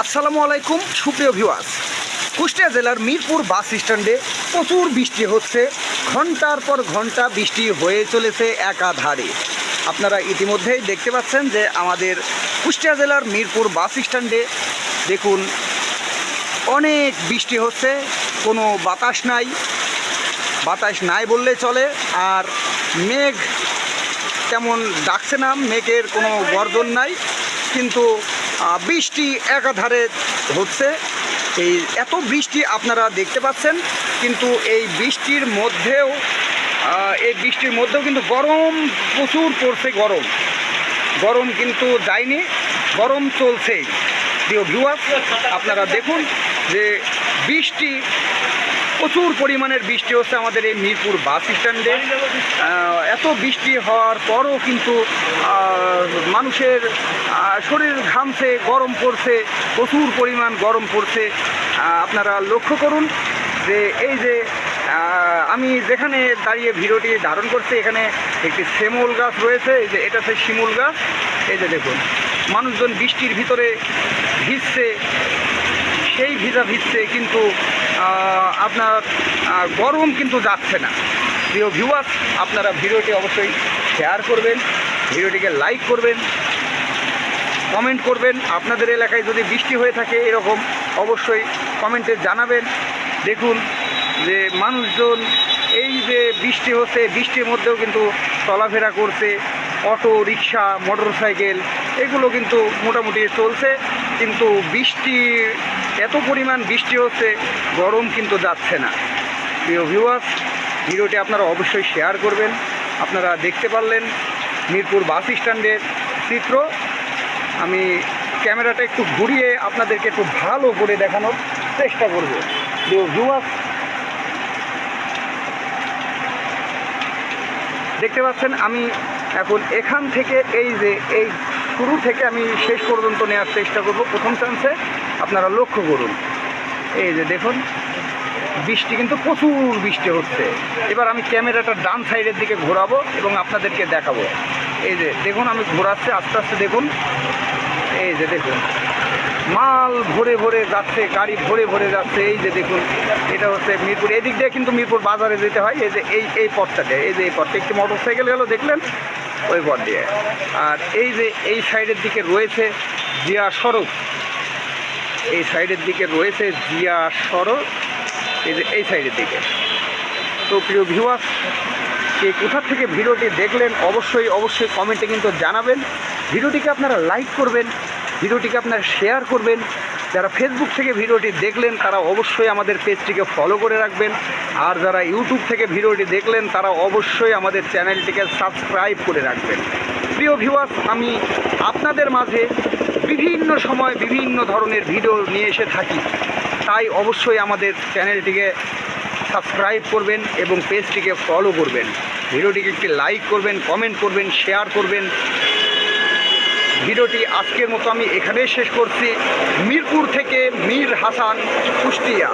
আসসালামু আলাইকুম, সুপ্রিয় ভিউয়ার্স। কুষ্টিয়া জেলার মিরপুর বাস স্ট্যান্ডে প্রচুর বৃষ্টি হচ্ছে। ঘণ্টার পর ঘণ্টা বৃষ্টি হয়ে চলেছে একাধারে। আপনারা ইতিমধ্যেই দেখতে পাচ্ছেন যে আমাদের কুষ্টিয়া জেলার মিরপুর বাস স্ট্যান্ডে দেখুন, অনেক বৃষ্টি হচ্ছে, কোনো বাতাস নাই। বাতাস নাই বললে চলে, আর মেঘ তেমন ডাকছে না, মেঘের কোনো বর্জন নাই, কিন্তু বৃষ্টি একাধারে হচ্ছে। এই এত বৃষ্টি আপনারা দেখতে পাচ্ছেন, কিন্তু এই বৃষ্টির মধ্যেও এই বৃষ্টির মধ্যেও কিন্তু গরম, প্রচুর পড়ছে গরম। গরম কিন্তু যায়নি, গরম চলছেই। প্রিয় ভিউয়ার আপনারা দেখুন যে বৃষ্টি, প্রচুর পরিমাণের বৃষ্টি হচ্ছে আমাদের এই মিরপুর বাস স্ট্যান্ডে। এত বৃষ্টি হওয়ার পরও কিন্তু মানুষের শরীর ঘামছে, গরম পড়ছে, প্রচুর পরিমাণ গরম পড়ছে। আপনারা লক্ষ্য করুন যে এই যে আমি যেখানে দাঁড়িয়ে ভিডিওটি ধারণ করছি, এখানে একটি শিমুল গাছ রয়েছে, এই যে এটা হচ্ছে শিমুল গাছ। এই যে দেখুন। মানুষজন বৃষ্টির ভিতরে ভিজছে, সেই ভিজা ভিজছে কিন্তু আপনার গরম কিন্তু যাচ্ছে না। প্রিয় ভিউয়ার্স আপনারা ভিডিওটি অবশ্যই শেয়ার করবেন, ভিডিওটিকে লাইক করবেন কমেন্ট করবেন। আপনাদের এলাকায় যদি বৃষ্টি হয়ে থাকে এরকম, অবশ্যই কমেন্টে জানাবেন। দেখুন যে মানুষজন এই যে বৃষ্টি হচ্ছে, বৃষ্টির মধ্যেও কিন্তু চলাফেরা করছে। অটো, রিক্সা মোটর সাইকেল এগুলো কিন্তু মোটামুটি চলছে। কিন্তু বৃষ্টি, এত পরিমাণ বৃষ্টি হচ্ছে, গরম কিন্তু যাচ্ছে না। প্রিয় ভিউয়ার্স ভিডিওটি আপনারা অবশ্যই শেয়ার করবেন। আপনারা দেখতে পারলেন মিরপুর বাস স্ট্যান্ডের চিত্র। আমি ক্যামেরাটা একটু ঘুরিয়ে আপনাদেরকে একটু ভালো করে দেখানোর চেষ্টা করব। প্রিয় ভিউয়ার্স দেখতে পাচ্ছেন, আমি এখন এখান থেকে এই যে, এই শুরু থেকে আমি শেষ পর্যন্ত নেওয়ার চেষ্টা করব। প্রথম চান্সে আপনারা লক্ষ্য করুন। এই যে দেখুন, বৃষ্টি কিন্তু প্রচুর বৃষ্টি হচ্ছে। এবার আমি ক্যামেরাটা ডান সাইডের দিকে ঘোরাবো এবং আপনাদেরকে দেখাবো। এই যে দেখুন, আমি ঘোরাচ্ছি, আস্তে আস্তে দেখুন। এই যে দেখুন। মাল ভরে ভরে যাচ্ছে, গাড়ি ভরে ভরে যাচ্ছে। এই যে দেখুন, এটা হচ্ছে মিরপুর। এদিক দিয়ে কিন্তু মিরপুর বাজারে যেতে হয়। এই যে এই এই পথটাতে, এই যে এই পথটা। একটি মোটর সাইকেল গেল, দেখলেন? ওই পথ দিয়ে। আর এই যে এই সাইডের দিকে রয়েছে জিয়া সড়ক। এই সাইডের দিকে রয়েছে জিয়া সড়ক। এই যে এই সাইডের দিকে। তো প্রিয় ভিউয়ার কে কোথা থেকে ভিডিওটি দেখলেন, অবশ্যই অবশ্যই কমেন্টে কিন্তু জানাবেন। ভিডিওটিকে আপনারা লাইক করবেন ভিডিওটিকে আপনারা শেয়ার করবেন। যারা ফেসবুক থেকে ভিডিওটি দেখলেন, তারা অবশ্যই আমাদের পেজটিকে ফলো করে রাখবেন। আর যারা ইউটিউব থেকে ভিডিওটি দেখলেন, তারা অবশ্যই আমাদের চ্যানেলটিকে সাবস্ক্রাইব করে রাখবেন। প্রিয় ভিউয়ার্স আমি আপনাদের মাঝে বিভিন্ন সময় বিভিন্ন ধরনের ভিডিও নিয়ে এসে থাকি। তাই অবশ্যই আমাদের চ্যানেলটিকে সাবস্ক্রাইব করবেন এবং পেজটিকে ফলো করবেন। ভিডিওটিকে একটি লাইক করবেন কমেন্ট করবেন শেয়ার করবেন। ভিডিওটি আজকের মতো আমি এখানেই শেষ করছি। মিরপুর থেকে মীর হাসান কুষ্টিয়া।